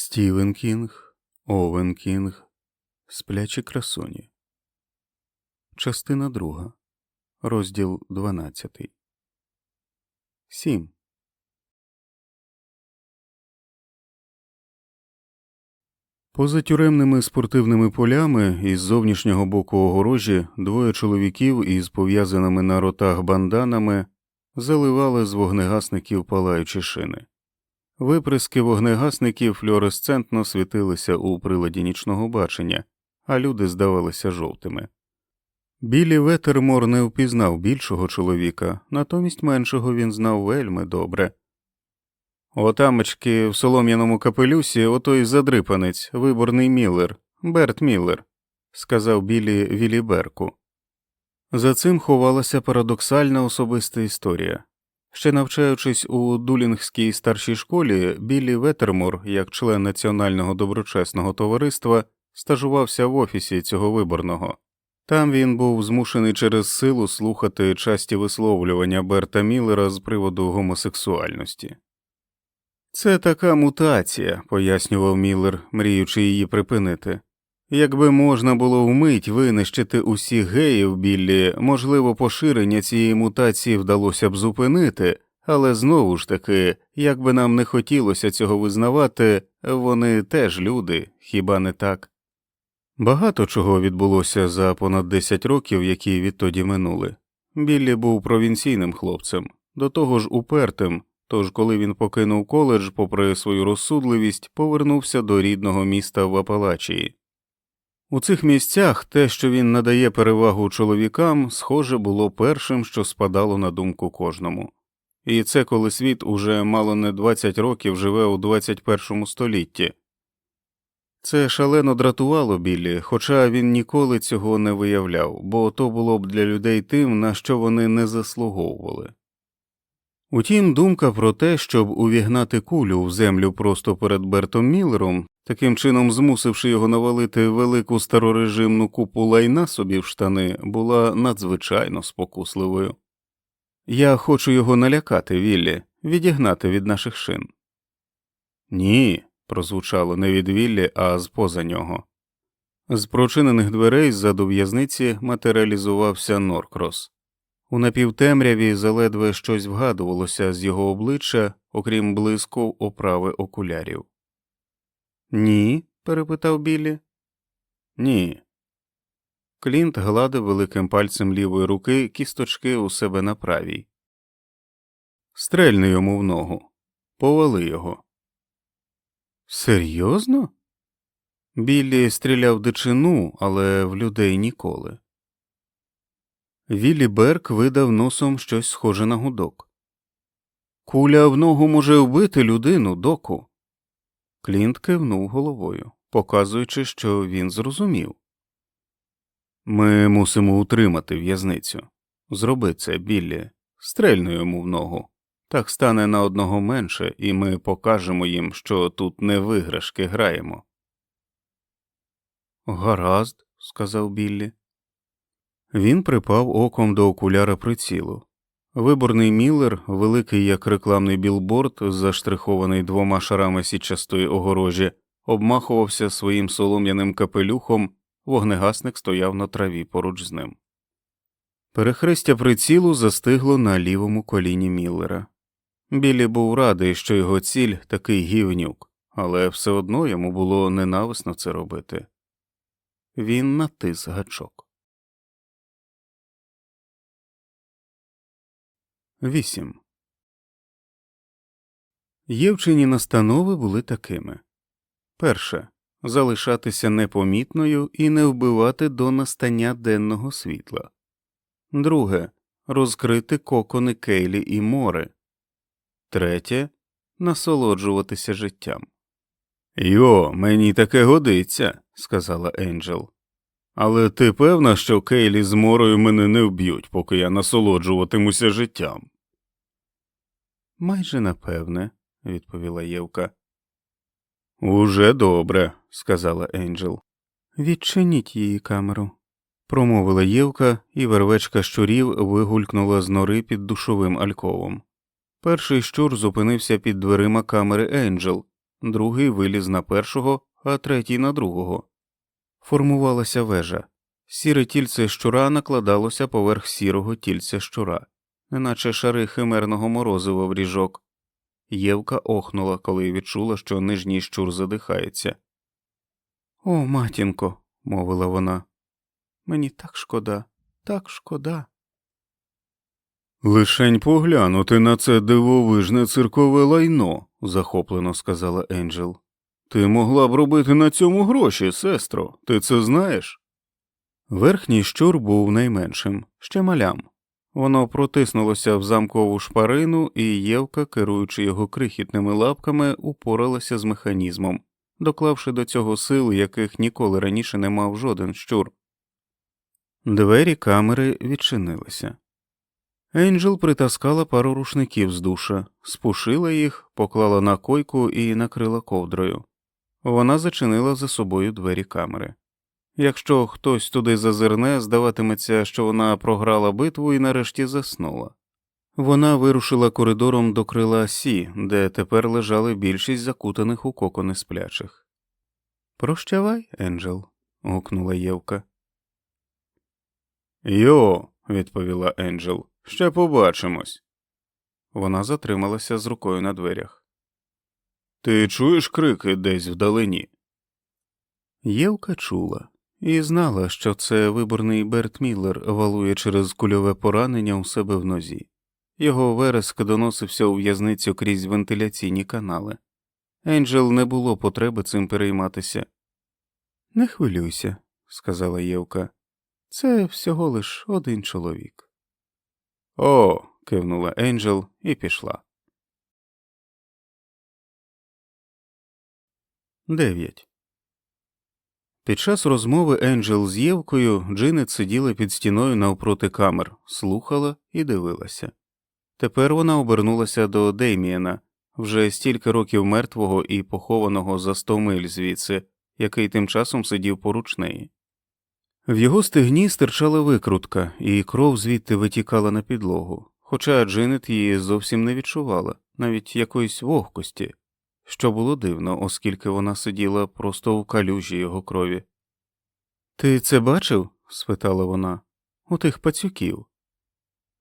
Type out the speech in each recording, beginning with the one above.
Стівен Кінг, Овен Кінг, Сплячі красуні. Частина друга. Розділ 12. 7. Поза тюремними спортивними полями із зовнішнього боку огорожі двоє чоловіків із пов'язаними на ротах банданами заливали з вогнегасників палаючі шини. Виприски вогнегасників флюоресцентно світилися у приладі нічного бачення, а люди здавалися жовтими. Білі Ветермор не впізнав більшого чоловіка, натомість меншого він знав вельми добре. Отамочки в солом'яному капелюсі отой задрипанець, виборний Міллер, Берт Міллер, сказав білі Віліберку. За цим ховалася парадоксальна особиста історія. Ще навчаючись у Дулінгській старшій школі, Біллі Ветермор, як член Національного доброчесного товариства, стажувався в офісі цього виборного. Там він був змушений через силу слухати часті висловлювання Берта Міллера з приводу гомосексуальності. Це така мутація, пояснював Міллер, мріючи її припинити. Якби можна було вмить винищити усіх геїв біллі, можливо, поширення цієї мутації вдалося б зупинити, але знову ж таки, як би нам не хотілося цього визнавати, вони теж люди, хіба не так? Багато чого відбулося за понад 10 років, які відтоді минули. Біллі був провінційним хлопцем, до того ж упертим, тож коли він покинув коледж, попри свою розсудливість, повернувся до рідного міста в Апалачії. У цих місцях те, що він надає перевагу чоловікам, схоже було першим, що спадало на думку кожному. І це коли світ уже мало не 20 років живе у 21 столітті. Це шалено дратувало Біллі, хоча він ніколи цього не виявляв, бо то було б для людей тим, на що вони не заслуговували. Утім, думка про те, щоб увігнати кулю в землю просто перед Бертом Міллером, таким чином змусивши його навалити велику старорежимну купу лайна собі в штани, була надзвичайно спокусливою. Я хочу його налякати, Віллі, відігнати від наших шин. Ні, прозвучало не від Віллі, а з поза нього. З прочинених дверей ззаду в'язниці матеріалізувався Норкрос. У напівтемряві заледве щось вгадувалося з його обличчя, окрім блиску оправи окулярів. Ні? перепитав Біллі. Ні. Клінт гладив великим пальцем лівої руки кісточки у себе на правій. Стрельни йому в ногу. Повали його. Серйозно? Біллі стріляв дичину, але в людей ніколи. Віллі Берк видав носом щось схоже на гудок. Куля в ногу може вбити людину, доку. Клінт кивнув головою, показуючи, що він зрозумів. Ми мусимо утримати в'язницю. Зроби це, Біллі, стрельну йому в ногу. Так стане на одного менше, і ми покажемо їм, що тут не виграшки граємо. Гаразд, сказав Біллі. Він припав оком до окуляра прицілу. Виборний Міллер, великий як рекламний білборд, заштрихований двома шарами січастої огорожі, обмахувався своїм солом'яним капелюхом, вогнегасник стояв на траві поруч з ним. Перехрестя прицілу застигло на лівому коліні Міллера. Біллі був радий, що його ціль такий гівнюк, але все одно йому було ненависно це робити. Він натис гачок. 8. Євчині настанови були такими перше залишатися непомітною і не вбивати до настання денного світла, друге розкрити кокони Кейлі і море, третє насолоджуватися життям. Йо, мені таке годиться, сказала Енджел. Але ти певна, що Кейлі з морою мене не вб'ють, поки я насолоджуватимуся життям? Майже напевне, відповіла Євка. Уже добре, сказала Енджел. Відчиніть її камеру, промовила Євка, і вервечка щурів вигулькнула з нори під душовим альковом. Перший щур зупинився під дверима камери Енджел, другий виліз на першого, а третій на другого. Формувалася вежа. Сіре тільце щура накладалося поверх сірого тільця щура, неначе шари химерного морозива в ріжок. Євка охнула, коли відчула, що нижній щур задихається. О, матінко, мовила вона. Мені так шкода, так шкода. Лишень поглянути на це дивовижне циркове лайно, захоплено сказала Енджел. Ти могла б робити на цьому гроші, сестро, ти це знаєш? Верхній щур був найменшим, ще малям. Воно протиснулося в замкову шпарину, і Євка, керуючи його крихітними лапками, упоралася з механізмом, доклавши до цього сил, яких ніколи раніше не мав жоден щур. Двері камери відчинилися. Енджел притаскала пару рушників з душа, спушила їх, поклала на койку і накрила ковдрою. Вона зачинила за собою двері камери. Якщо хтось туди зазирне, здаватиметься, що вона програла битву і нарешті заснула. Вона вирушила коридором до крила Сі, де тепер лежали більшість закутаних у кокони сплячих. Прощавай, Енджел. гукнула Євка. Йо, відповіла Енджел, ще побачимось. Вона затрималася з рукою на дверях. Ти чуєш крики десь вдалині? Євка чула і знала, що це виборний Берт Міллер валує через кульове поранення у себе в нозі. Його вереск доносився у в'язницю крізь вентиляційні канали. Енджел не було потреби цим перейматися. Не хвилюйся, сказала Євка. Це всього лиш один чоловік. О, кивнула Енджел і пішла. 9. Під час розмови Енджел з Євкою Джинет сиділа під стіною навпроти камер, слухала і дивилася. Тепер вона обернулася до Дейміена, вже стільки років мертвого і похованого за сто миль звідси, який тим часом сидів поруч неї. В його стегні стирчала викрутка, і кров звідти витікала на підлогу, хоча Джинет її зовсім не відчувала, навіть якоїсь вогкості, що було дивно, оскільки вона сиділа просто в калюжі його крові. Ти це бачив? спитала вона. У тих пацюків.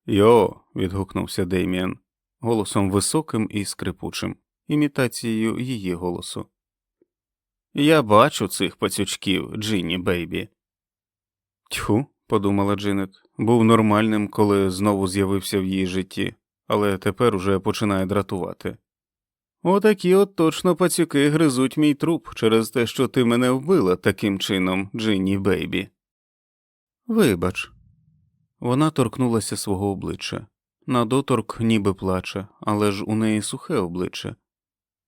Йо. відгукнувся Дейміан, голосом високим і скрипучим, імітацією її голосу. Я бачу цих пацючків, Джинні Бейбі. Тьху, подумала Джинет, був нормальним, коли знову з'явився в її житті, але тепер уже починає дратувати. Отакі от точно пацюки гризуть мій труп через те, що ти мене вбила таким чином, Джинні Бейбі. Вибач. Вона торкнулася свого обличчя. На доторк ніби плаче, але ж у неї сухе обличчя.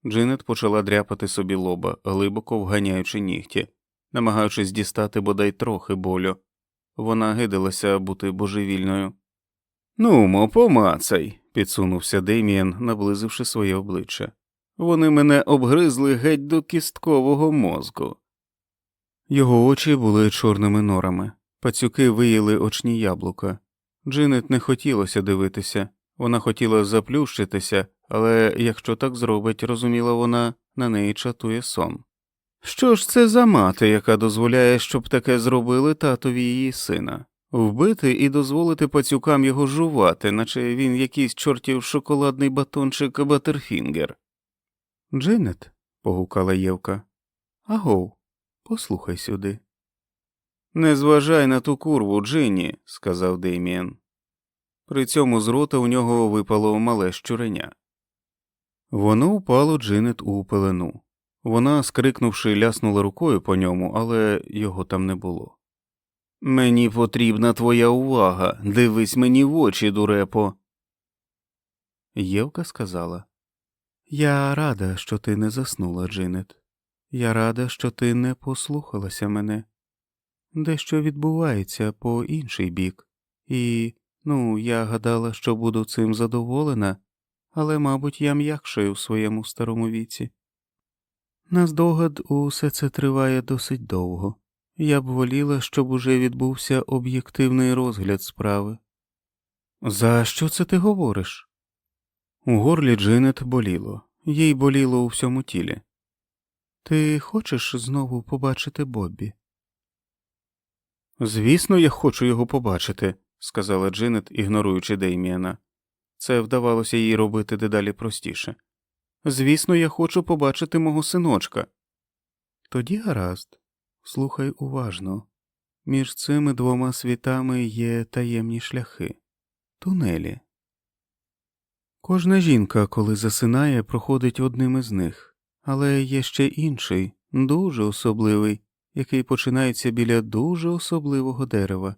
Джинет почала дряпати собі лоба, глибоко вганяючи нігті, намагаючись дістати бодай трохи болю. Вона гидалася бути божевільною. Нумо, помацай, підсунувся Дейміан, наблизивши своє обличчя. Вони мене обгризли геть до кісткового мозку. Його очі були чорними норами, пацюки виїли очні яблука. Джинет не хотілося дивитися, вона хотіла заплющитися, але якщо так зробить, розуміла вона, на неї чатує сон. Що ж це за мати, яка дозволяє, щоб таке зробили татові її сина? Вбити і дозволити пацюкам його жувати, наче він якийсь чортів шоколадний батончик Батерфінгер. Джинет, погукала Євка. Агов, послухай сюди. Не зважай на ту курву, Джинні, сказав Дейміен. При цьому з рота у нього випало мале щуреня. Воно впало Джинет у пелену. Вона, скрикнувши, ляснула рукою по ньому, але його там не було. Мені потрібна твоя увага. Дивись мені в очі, дурепо. Євка сказала Я рада, що ти не заснула, Джинет. Я рада, що ти не послухалася мене. Дещо відбувається по інший бік, і, ну, я гадала, що буду цим задоволена, але, мабуть, я м'якшаю в своєму старому віці. Наздогад усе це триває досить довго. Я б воліла, щоб уже відбувся об'єктивний розгляд справи. За що це ти говориш? У горлі Джинет боліло, їй боліло у всьому тілі. Ти хочеш знову побачити Боббі? Звісно, я хочу його побачити, сказала Джинет, ігноруючи Дейміана. Це вдавалося їй робити дедалі простіше. Звісно, я хочу побачити мого синочка. Тоді гаразд, слухай уважно. Між цими двома світами є таємні шляхи, тунелі. Кожна жінка, коли засинає, проходить одним із них, але є ще інший, дуже особливий, який починається біля дуже особливого дерева.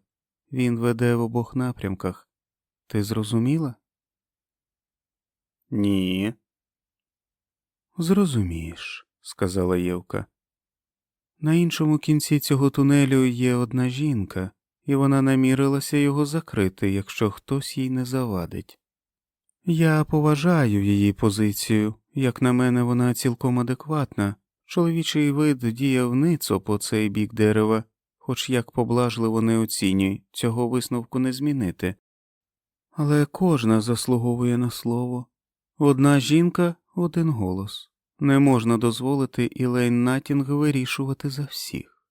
Він веде в обох напрямках. Ти зрозуміла? Ні. Зрозумієш, сказала Євка. На іншому кінці цього тунелю є одна жінка, і вона намірилася його закрити, якщо хтось їй не завадить. Я поважаю її позицію, як на мене, вона цілком адекватна. Чоловічий вид діяв ницо по цей бік дерева, хоч як поблажливо не оцінюй, цього висновку не змінити. Але кожна заслуговує на слово. Одна жінка, один голос. Не можна дозволити Ілейн Натінг вирішувати за всіх.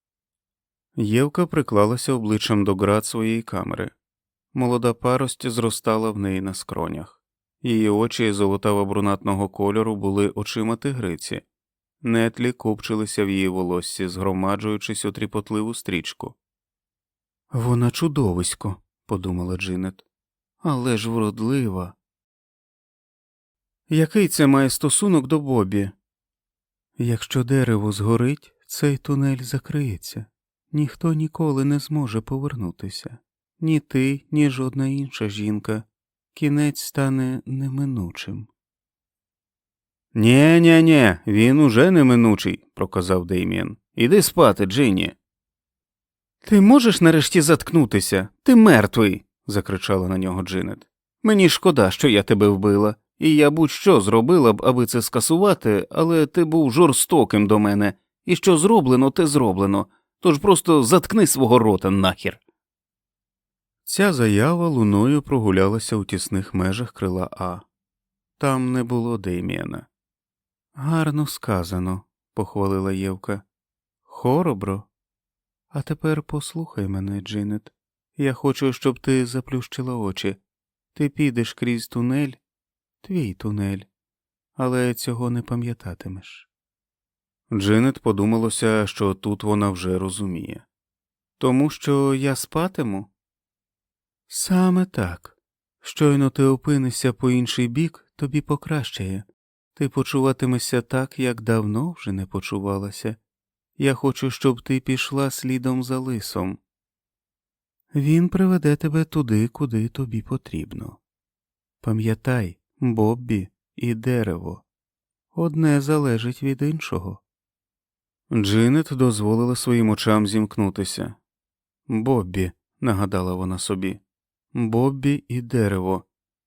Євка приклалася обличчям до град своєї камери. Молода парость зростала в неї на скронях. Її очі золотаво брунатного кольору були очима тигриці, нетлі купчилися в її волоссі, згромаджуючись у тріпотливу стрічку. Вона чудовисько, подумала Джинет, але ж вродлива. Який це має стосунок до Бобі? Якщо дерево згорить, цей тунель закриється, ніхто ніколи не зможе повернутися, ні ти, ні жодна інша жінка. Кінець стане неминучим. Нє нє нє він уже неминучий, проказав Деймін. Іди спати, Джині. Ти можеш нарешті заткнутися? Ти мертвий. закричала на нього Джинет. Мені шкода, що я тебе вбила, і я будь що зробила б, аби це скасувати, але ти був жорстоким до мене, і що зроблено, те зроблено, тож просто заткни свого рота нахер. Ця заява луною прогулялася у тісних межах крила А. Там не було Дейміана. Гарно сказано, похвалила Євка. Хоробро. А тепер послухай мене, Джинет. Я хочу, щоб ти заплющила очі. Ти підеш крізь тунель, твій тунель, але цього не пам'ятатимеш. Джинет подумалося, що тут вона вже розуміє. Тому що я спатиму. Саме так. Щойно ти опинишся по інший бік, тобі покращає. Ти почуватимешся так, як давно вже не почувалася. Я хочу, щоб ти пішла слідом за лисом. Він приведе тебе туди, куди тобі потрібно. Пам'ятай, Боббі і дерево. Одне залежить від іншого. Джинет дозволила своїм очам зімкнутися. Боббі, нагадала вона собі. Боббі і дерево,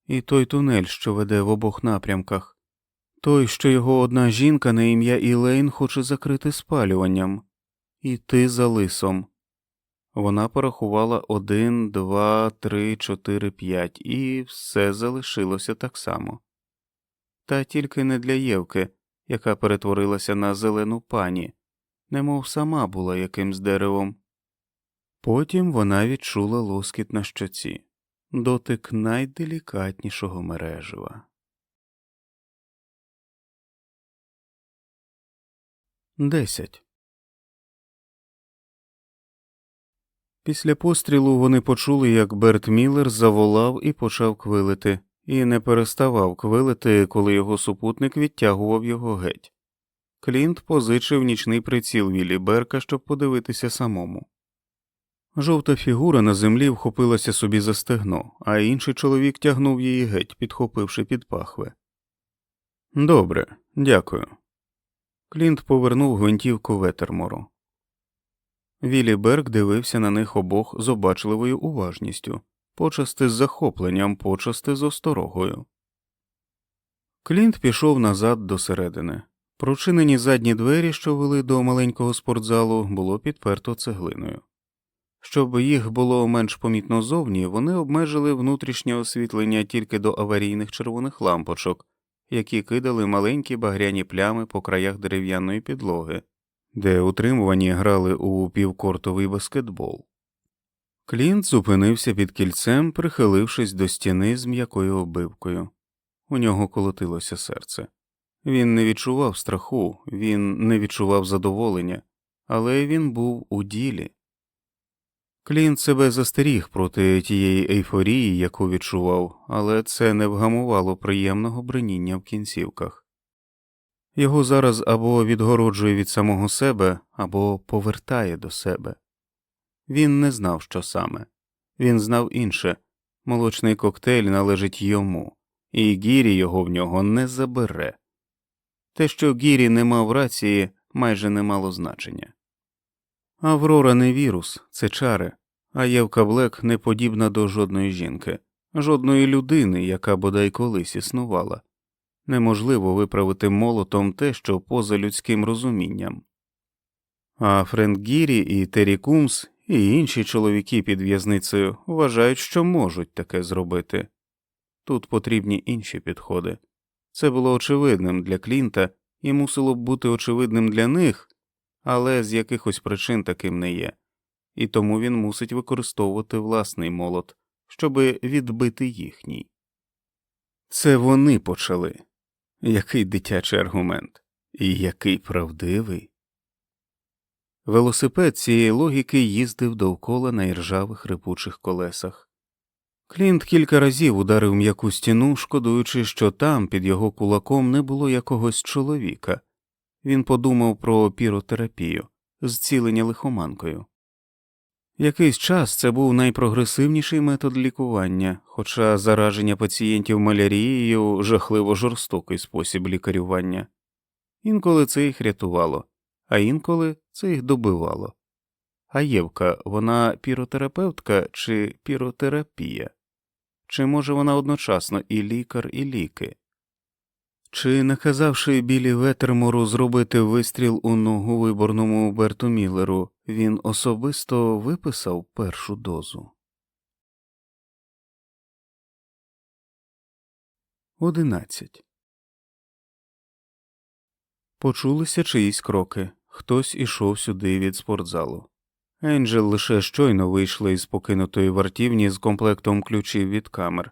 і той тунель, що веде в обох напрямках, той, що його одна жінка на ім'я Ілейн хоче закрити спалюванням, і ти за лисом. Вона порахувала один, два, три, чотири, п'ять, і все залишилося так само. Та тільки не для Євки, яка перетворилася на зелену пані, немов сама була якимсь деревом. Потім вона відчула лоскіт на щоці дотик найделікатнішого мережева. Десять. Після пострілу вони почули, як Берт Міллер заволав і почав квилити, і не переставав квилити, коли його супутник відтягував його геть. Клінт позичив нічний приціл Віллі Берка, щоб подивитися самому. Жовта фігура на землі вхопилася собі за стегно, а інший чоловік тягнув її геть, підхопивши під пахви. Добре, дякую. Клінт повернув гвинтівку ветермору. Віллі Берг дивився на них обох з обачливою уважністю, почасти з захопленням, почасти з осторогою. Клінт пішов назад до середини. Прочинені задні двері, що вели до маленького спортзалу, було підперто цеглиною. Щоб їх було менш помітно зовні, вони обмежили внутрішнє освітлення тільки до аварійних червоних лампочок, які кидали маленькі багряні плями по краях дерев'яної підлоги, де утримувані грали у півкортовий баскетбол. Клінт зупинився під кільцем, прихилившись до стіни з м'якою оббивкою. У нього колотилося серце. Він не відчував страху, він не відчував задоволення, але він був у ділі. Клінт себе застеріг проти тієї ейфорії, яку відчував, але це не вгамувало приємного бреніння в кінцівках. Його зараз або відгороджує від самого себе, або повертає до себе. Він не знав, що саме, він знав інше молочний коктейль належить йому, і Гірі його в нього не забере. Те, що Гірі не мав рації, майже не мало значення. Аврора не вірус, це чари, а Євка Блек не подібна до жодної жінки, жодної людини, яка бодай колись існувала. Неможливо виправити молотом те, що поза людським розумінням. А Френк Гірі і Террі Кумс і інші чоловіки під в'язницею вважають, що можуть таке зробити. Тут потрібні інші підходи. Це було очевидним для Клінта і мусило б бути очевидним для них, але з якихось причин таким не є, і тому він мусить використовувати власний молот, щоби відбити їхній. Це вони почали. Який дитячий аргумент, і який правдивий. Велосипед цієї логіки їздив довкола на іржавих рипучих колесах. Клінт кілька разів ударив м'яку стіну, шкодуючи, що там під його кулаком не було якогось чоловіка. Він подумав про піротерапію, зцілення лихоманкою. Якийсь час це був найпрогресивніший метод лікування, хоча зараження пацієнтів малярією жахливо жорстокий спосіб лікарювання. Інколи це їх рятувало, а інколи це їх добивало. А Євка, вона піротерапевтка чи піротерапія? Чи може вона одночасно і лікар, і ліки? Чи, наказавши білі Ветермору зробити вистріл у ногу виборному Берту Міллеру, він особисто виписав першу дозу? Одинадцять. Почулися чиїсь кроки. Хтось ішов сюди від спортзалу. Енджел лише щойно вийшла із покинутої вартівні з комплектом ключів від камер.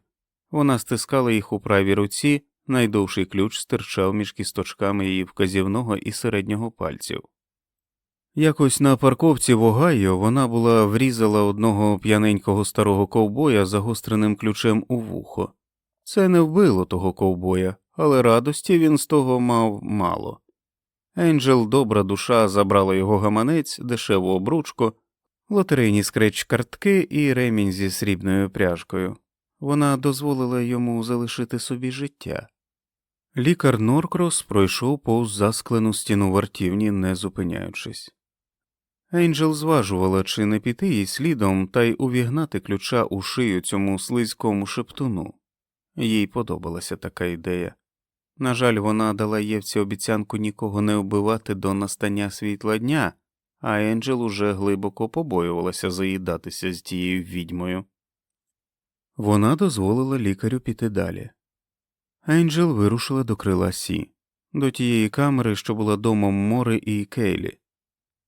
Вона стискала їх у правій руці, найдовший ключ стирчав між кісточками її вказівного і середнього пальців. Якось на парковці в Огайо вона була врізала одного п'яненького старого ковбоя загостреним ключем у вухо. Це не вбило того ковбоя, але радості він з того мав мало. Енджел, добра душа, забрала його гаманець, дешеву обручку, лотерейні скреч картки і ремінь зі срібною пряжкою. Вона дозволила йому залишити собі життя. Лікар Норкрос пройшов повз засклену стіну вартівні, не зупиняючись. Енджел зважувала, чи не піти їй слідом та й увігнати ключа у шию цьому слизькому шептуну. Їй подобалася така ідея. На жаль, вона дала Євці обіцянку нікого не вбивати до настання світла дня, а Енджел уже глибоко побоювалася заїдатися з тією відьмою. Вона дозволила лікарю піти далі. Енджел вирушила до крила Сі, до тієї камери, що була домом Мори і Кейлі.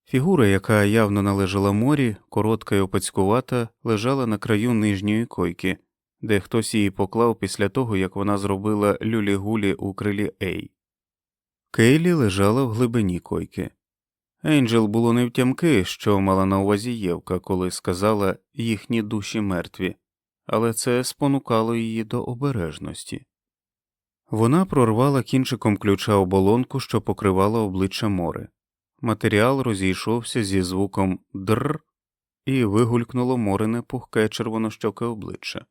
Фігура, яка явно належала морі, коротка й опацькувата, лежала на краю нижньої койки, де хтось її поклав після того, як вона зробила люлі-гулі у крилі Ей. Кейлі лежала в глибині койки. Енджел було не втямки, що мала на увазі Євка, коли сказала їхні душі мертві, але це спонукало її до обережності. Вона прорвала кінчиком ключа оболонку, що покривала обличчя море. Матеріал розійшовся зі звуком др і вигулькнуло морене пухке червонощоке обличчя.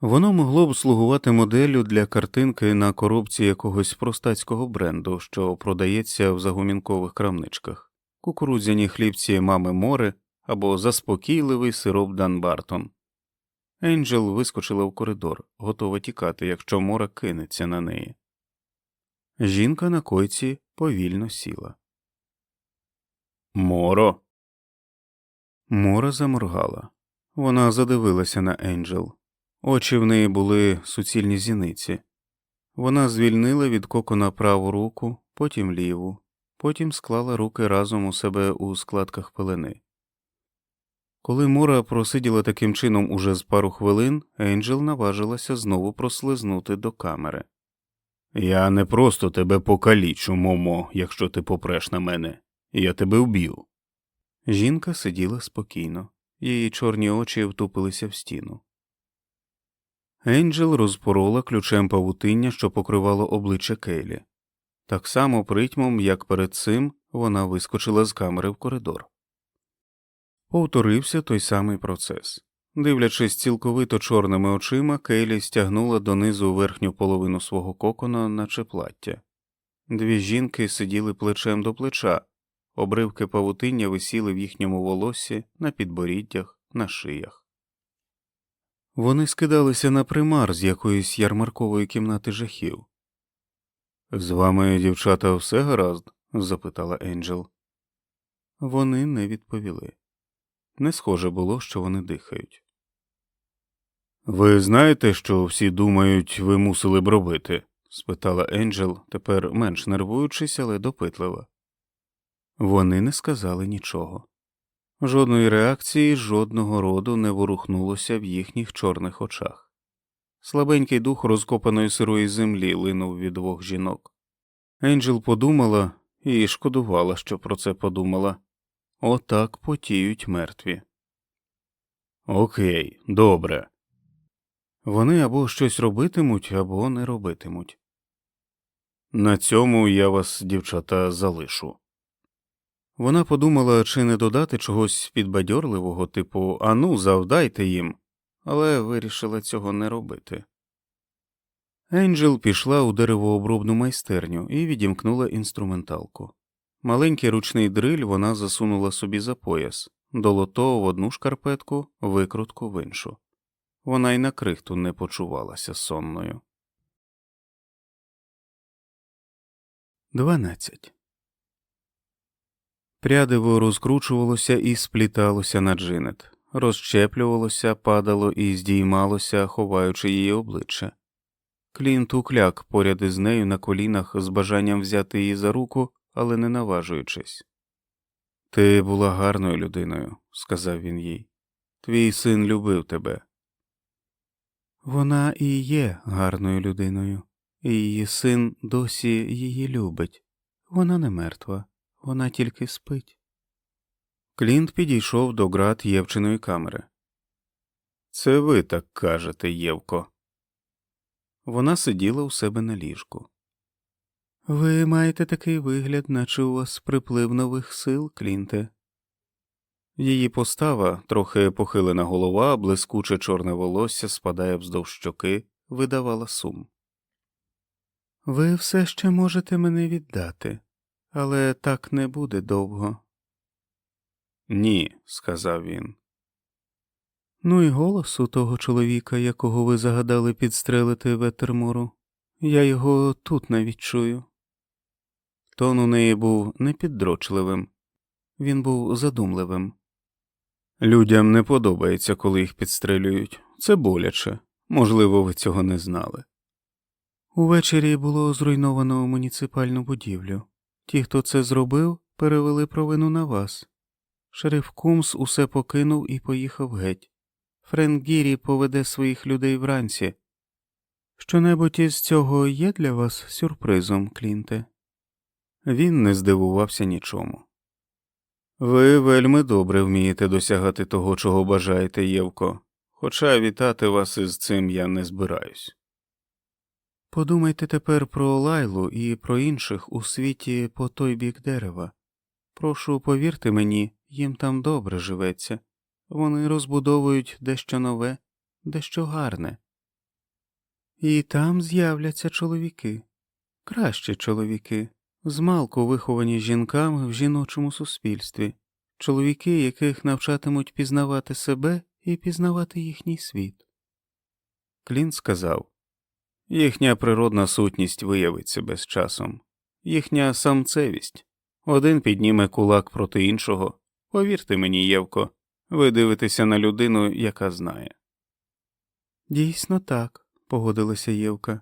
Воно могло б слугувати моделлю для картинки на коробці якогось простацького бренду, що продається в загумінкових крамничках, кукурудзяні хлібці мами море або заспокійливий сироп Дан Бартон. Енджел вискочила в коридор, готова тікати, якщо мора кинеться на неї. Жінка на койці повільно сіла. Моро. Мора заморгала. Вона задивилася на Енджел. Очі в неї були суцільні зіниці. Вона звільнила від кокона праву руку, потім ліву, потім склала руки разом у себе у складках пелени. Коли Мора просиділа таким чином уже з пару хвилин, Енджел наважилася знову прослизнути до камери. Я не просто тебе покалічу, Момо, якщо ти попреш на мене. Я тебе вб'ю. Жінка сиділа спокійно, її чорні очі втупилися в стіну. Енджел розпорола ключем павутиння, що покривало обличчя Кейлі. Так само притьмом, як перед цим, вона вискочила з камери в коридор. Повторився той самий процес. Дивлячись цілковито чорними очима, Кейлі стягнула донизу верхню половину свого кокона, наче плаття. Дві жінки сиділи плечем до плеча, обривки павутиння висіли в їхньому волоссі, на підборіддях, на шиях. Вони скидалися на примар з якоїсь ярмаркової кімнати жахів. З вами, дівчата, все гаразд? запитала Енджел. Вони не відповіли. Не схоже було, що вони дихають. Ви знаєте, що всі думають, ви мусили б робити? спитала Енджел, тепер менш нервуючись, але допитлива. Вони не сказали нічого. Жодної реакції, жодного роду не ворухнулося в їхніх чорних очах. Слабенький дух розкопаної сирої землі линув від двох жінок. Енджел подумала і шкодувала, що про це подумала. Отак потіють мертві. Окей, добре. Вони або щось робитимуть, або не робитимуть. На цьому я вас, дівчата, залишу. Вона подумала, чи не додати чогось підбадьорливого, типу Ану, завдайте їм, але вирішила цього не робити. Енджел пішла у деревообробну майстерню і відімкнула інструменталку. Маленький ручний дриль вона засунула собі за пояс, долото в одну шкарпетку, викрутку в іншу. Вона й на крихту не почувалася сонною. 12. Прядиво розкручувалося і спліталося на джинет, розщеплювалося, падало і здіймалося, ховаючи її обличчя. Клінт укляк поряд із нею на колінах з бажанням взяти її за руку, але не наважуючись. Ти була гарною людиною, сказав він їй. Твій син любив тебе. Вона і є гарною людиною, і її син досі її любить. Вона не мертва, вона тільки спить. Клінт підійшов до град Євчиної камери. Це ви так кажете, Євко. Вона сиділа у себе на ліжку. Ви маєте такий вигляд, наче у вас приплив нових сил, Клінте. Її постава, трохи похилена голова, блискуче чорне волосся спадає вздовж щоки, видавала сум. Ви все ще можете мене віддати, але так не буде довго. Ні, сказав він. Ну і голос у того чоловіка, якого ви загадали підстрелити Ветермору. Я його тут навіть чую. Тон у неї був непіддрочливим, він був задумливим. Людям не подобається, коли їх підстрелюють. Це боляче. Можливо, ви цього не знали. Увечері було зруйновано муніципальну будівлю. Ті, хто це зробив, перевели провину на вас. Шериф Кумс усе покинув і поїхав геть. Френк Гірі поведе своїх людей вранці. Щонебудь із цього є для вас сюрпризом, Клінте? Він не здивувався нічому. Ви вельми добре вмієте досягати того, чого бажаєте, Євко, хоча вітати вас із цим я не збираюсь. Подумайте тепер про лайлу і про інших у світі по той бік дерева. Прошу, повірте мені, їм там добре живеться. Вони розбудовують дещо нове, дещо гарне. І там з'являться чоловіки, кращі чоловіки, змалку виховані жінками в жіночому суспільстві, чоловіки, яких навчатимуть пізнавати себе і пізнавати їхній світ. Клін сказав їхня природна сутність виявить себе з часом, їхня самцевість. Один підніме кулак проти іншого. Повірте мені, Євко, ви дивитеся на людину, яка знає. Дійсно так, погодилася Євка.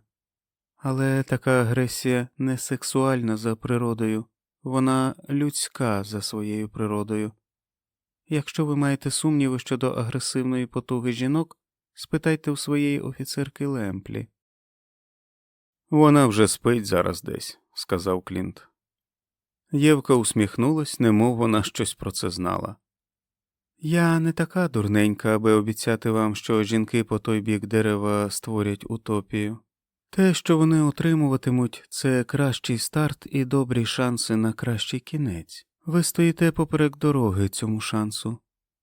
Але така агресія не сексуальна за природою, вона людська за своєю природою. Якщо ви маєте сумніви щодо агресивної потуги жінок, спитайте у своєї офіцерки Лемплі. Вона вже спить зараз десь, сказав Клінт. Євка усміхнулась, немов вона щось про це знала. Я не така дурненька, аби обіцяти вам, що жінки по той бік дерева створять утопію. Те, що вони отримуватимуть, це кращий старт і добрі шанси на кращий кінець. Ви стоїте поперек дороги цьому шансу.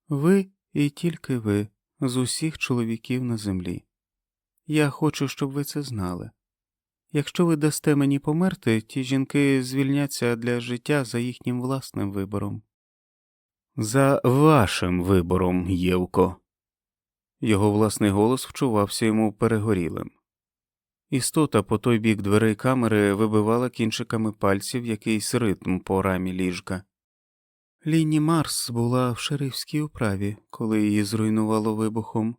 Ви і тільки ви з усіх чоловіків на землі. Я хочу, щоб ви це знали. Якщо ви дасте мені померти, ті жінки звільняться для життя за їхнім власним вибором. За вашим вибором, Євко. Його власний голос вчувався йому перегорілим. Істота по той бік дверей камери вибивала кінчиками пальців якийсь ритм по рамі ліжка. Ліні Марс була в шерифській управі, коли її зруйнувало вибухом.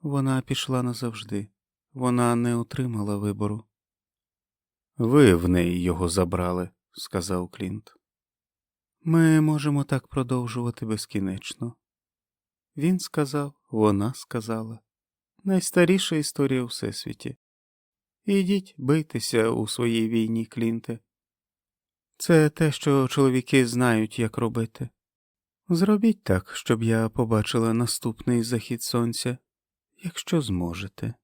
Вона пішла назавжди, вона не отримала вибору. Ви в неї його забрали, сказав Клінт. Ми можемо так продовжувати безкінечно. Він сказав, вона сказала. Найстаріша історія у всесвіті. Ідіть бийтеся у своїй війні, Клінте. Це те, що чоловіки знають, як робити. Зробіть так, щоб я побачила наступний захід сонця, якщо зможете.